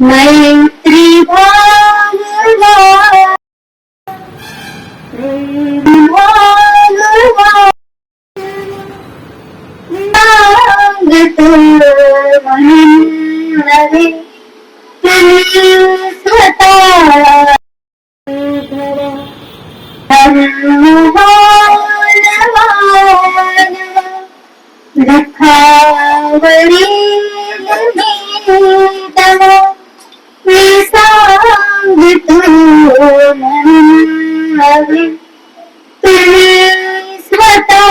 Night स्वतः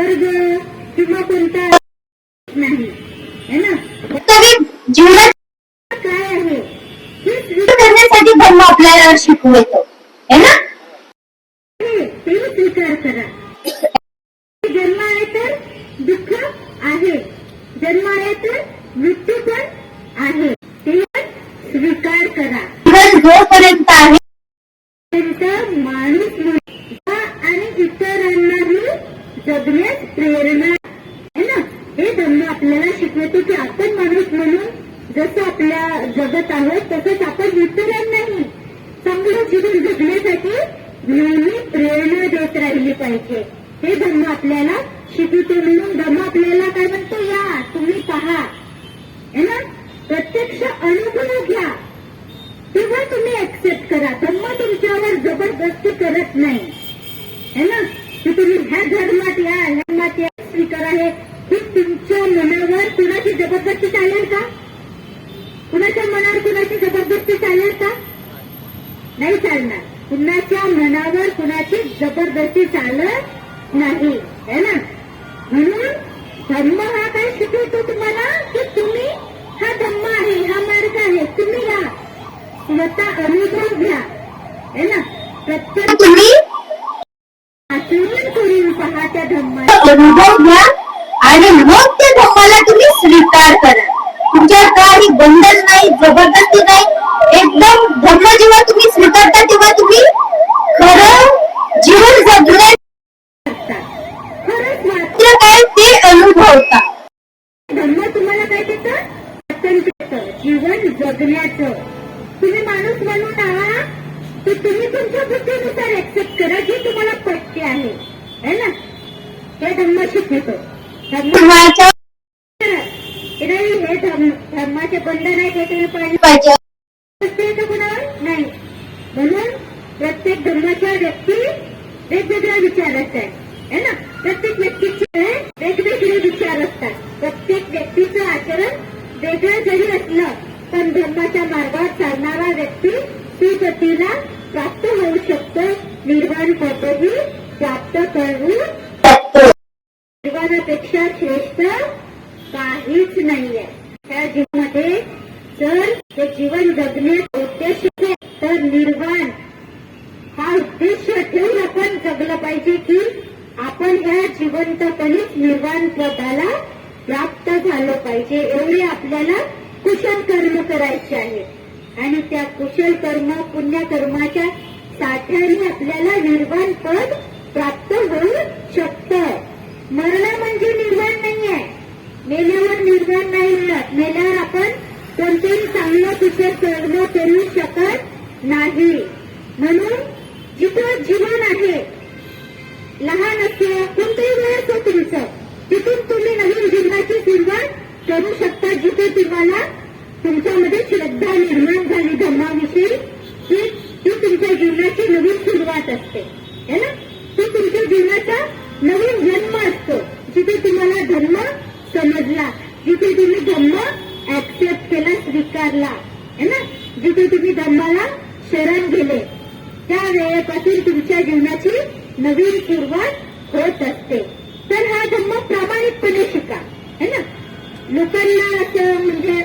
स्वर्ग किंवा कोणता नाही. है ना? वास्तविक जीवनात काय आहे? स्वीकार करण्यासाठी धर्म आपल्याला शिकवतो है ना? स्वीकार ते स्वीकार करा. जन्म आहे तर दुःख आहे. जन्म आहे तर मृत्यू पण आहे. ते स्वीकार करा. जोपर्यंत आहे पर्यंत माणूस मुलगा आणि इतरांनाही जगण्यास प्रेरणा आहे ना हे धर्म आपल्याला शिकवतो की आपण माणूस म्हणून जसं आपल्या जगत आहोत तसंच आपण इतरांनाही परिस्थिती जगण्यासाठी नेहमी प्रेरणा देत राहिली पाहिजे. हे धर्म आपल्याला शिकवतो म्हणून धर्म आपल्याला काय म्हणतो? या तुम्ही पहा. है ना? प्रत्यक्ष अनुभव घ्या. तेव्हा तुम्ही ऍक्सेप्ट करा. धर्म तुमच्यावर जबरदस्ती करत नाही. है ना? की तुम्ही ह्या धर्मात या धर्मात या स्वीकारा हे. ही तुमच्या मनावर कुणाची जबरदस्ती चालेल का? कुणाच्या मनावर कुणाची जबरदस्ती चालेल का? नाही चालणार. कुणाच्या मनावर कुणाची जबरदस्ती चालत नाही. है ना? म्हणून धर्म हा काय शिकवतो तुम्हाला? की तुम्ही हा धर्म आहे हा मार्ग आहे. तुम्ही या. स्वतः अनुभव घ्या. है ना? प्रत्येक तुम्ही आचरण करून पहा त्या धर्माचा अनुभव घ्या आणि मग त्या धर्माला तुम्ही स्वीकार करा. तुमच्यावर काही बंधन नाही जबरदस्ती नाही एकदम धर्म जेव्हा तुम्ही स्वीकारता तेव्हा तुम्ही खरं जीवन जगण्याचं खरंच मात्र काय ते अनुभवता धर्म तुम्हाला काय देतं वाचन देतं जीवन जगण्याचं. तुम्ही माणूस म्हणून आहात तर तुम्ही तुमच्या बुद्धीनुसार ऍक्सेप्ट करा जे तुम्हाला पटते आहे. है ना? हे धर्म शिकवतो. हे धर्म धर्माचे बंधन आहे ते तुम्ही पाहिजे. नाही. म्हणून प्रत्येक धर्माच्या व्यक्ती वेगवेगळा विचार असतात. है ना? प्रत्येक व्यक्तीचे वेगवेगळे विचार असतात. प्रत्येक व्यक्तीचं आचरण वेगळं जरी असलं पण धर्माच्या मार्गावर चालणारा व्यक्ती सुगतीला प्राप्त होऊ शकतो. निर्वाण पद्धती प्राप्त करू शकतो. निर्वाणापेक्षा श्रेष्ठ काहीच नाहीये. त्या जीवनामध्ये जर ते जीवन जगण्याचा उद्देश तर निर्वाण हा उद्देश ठेवून आपण जगलं पाहिजे की आपण ह्या जिवंतपणीच निर्वाण पदाला प्राप्त झालं पाहिजे एवढी आपल्याला कुशल कर्म करायचे आहे आणि त्या कुशल कर्म पुण्यकर्माच्या साठ्याने आपल्याला निर्वाण पद प्राप्त होऊ शकतं. मरण म्हणजे निर्वाण नाहीये. मेल्यावर निर्माण नाही मिळत मेल्यावर आपण कोणतेही चांगलं कुशल कर्म करू शकत नाही. म्हणून जिथं जीवन आहे लहान असो कोणतंही वय असो तुमचं तिथून तुम्ही नवीन जीवनाची सुरुवात करू शकता जिथे तुम्हाला तुमच्यामध्ये श्रद्धा निर्माण झाली धर्माविषयी की ती तुमच्या जीवनाची नवीन सुरुवात असते. है ना? ती तुमच्या जीवनाचा नवीन जन्म असतो जिथे तुम्हाला धर्म समजला जिथे तुम्ही धर्म ऍक्सेप्ट केला स्वीकारला. है ना? जिथे तुम्ही धर्माला शरण गेले त्या वेळेपासून तुमच्या जीवनाची नवीन सुरुवात होत असते. तर हा धम्म प्रामाणिकपणे शिका है ना? लोकांना असं म्हणजे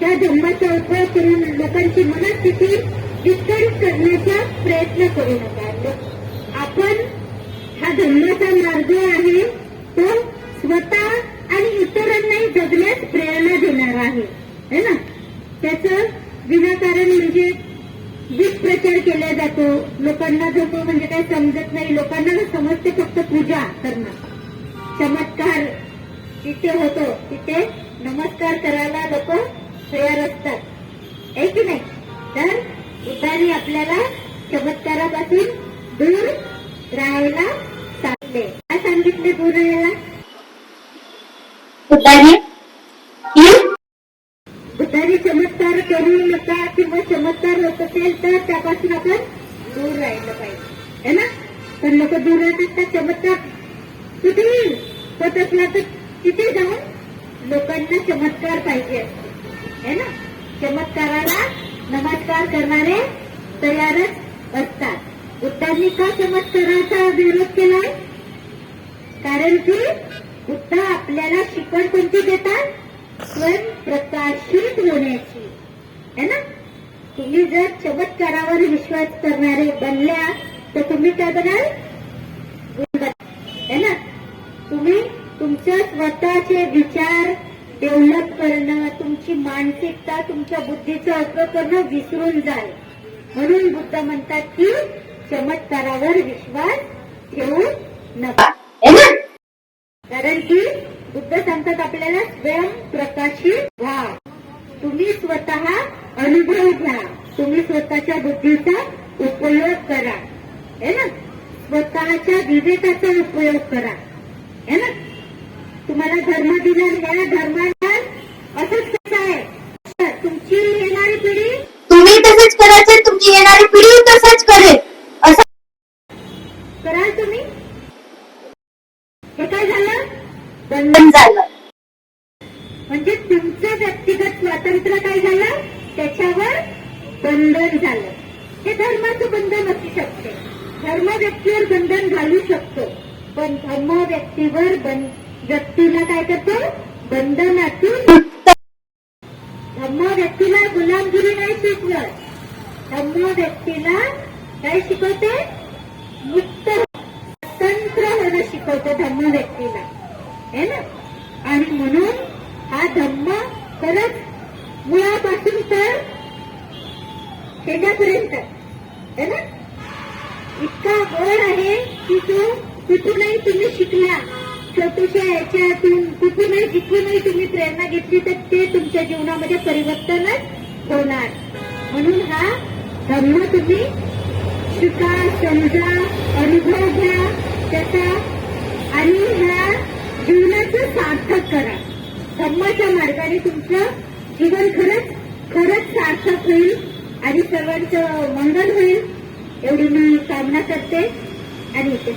त्या धर्माचा उपयोग करून लोकांची मनस्थिती विस्तारित करण्याचा प्रयत्न करू नका. आपण हा धर्माचा मार्ग आहे तो स्वतः आणि इतरांनाही जगण्यास प्रेरणा देणारा आहे है ना? त्याचं विनाकारण म्हणजे प्रचार केला जातो. लोकांना जो म्हणजे काही समजत नाही. लोकांना ना समजते फक्त पूजा करणं. चमत्कार जिथे होतो. तिथे नमस्कार करायला लोक तयार असतात. आहे की नाही? तर बुद्धाने आपल्याला चमत्कारापासून दूर राहायला सांगितले काय सांगितले दूर राहायला बुद्धाने चमत्कार करू नका किंवा चमत्कार होत असेल तर त्यापासून आपण दूर राहिलं पाहिजे. है ना? पण लोक दूर राहतात का चमत्कार कुठेही होत असला तर तिथे लोकांना चमत्कार पाहिजे है ना? चमत्काराला नमस्कार करणारे तयारच असतात. बुद्धांनी का चमत्काराचा विरोध केलाय? कारण की बुद्ध आपल्याला शिकवण कोणती देतात? स्वयं प्रकाशित होण्याची. है ना? तुम्ही जर चमत्कारावर विश्वास करणारे बनल्या तर तुम्ही काय बनाल स्वतःचे विचार डेव्हलप करणं तुमची मानसिकता तुमच्या बुद्धीचं उपयोग करणं विसरून जाल म्हणून बुद्ध म्हणतात की चमत्कारावर विश्वास ठेवू नका. कारण की बुद्ध सांगतात आपल्याला स्वयं प्रकाशित व्हा. तुम्ही स्वतः अनुभव घ्या. तुम्ही स्वतःच्या बुद्धीचा उपयोग करा. है ना? स्वतःच्या विवेकाचा उपयोग करा. है ना? तुम्हाला धर्म दिला या धर्माला असंच कसं आहे? तुमची येणारी पिढी? तुम्ही तसंच करायचं तुमची येणारी पिढी तसंच करेल. असं कराल तुम्ही? हे काय झालं? बंधन झालं. म्हणजे तुमचं व्यक्तिगत स्वातंत्र्य काय झालं? त्याच्यावर बंधन झालं. हे धर्माचं बंधन असू शकते. धर्म व्यक्तीवर बंधन घालू शकतो. पण धर्म व्यक्तीवर बं- व्यक्तीला काय करतो? बंधनातून धर्म व्यक्तीला गुलामगिरी नाही शिकवत. धर्म व्यक्तीला काय शिकवते? मुक्त स्वतंत्र होणं शिकवते धम्म व्यक्तीला. है ना? आणि म्हणून हा धम्म खरंच मुळापासून तर शेजापर्यंत. है ना? इतका गोड आहे की तो तिथूनही तुम्ही शिकला. छोट्याशा याच्यातून कुठूनही जिथूनही तुम्ही प्रेरणा घेतली तर ते तुमच्या जीवनामध्ये परिवर्तनच होणार. म्हणून हा धर्म तुम्ही शिका समजा अनुभव घ्या त्याचा आणि ह्या जीवनाचं सार्थक करा. धर्माच्या मार्गाने तुमचं जीवन खरंच खरंच सार्थक होईल आणि सर्वांचं मंगल होईल. एवढी मी कामना करते आणि इथे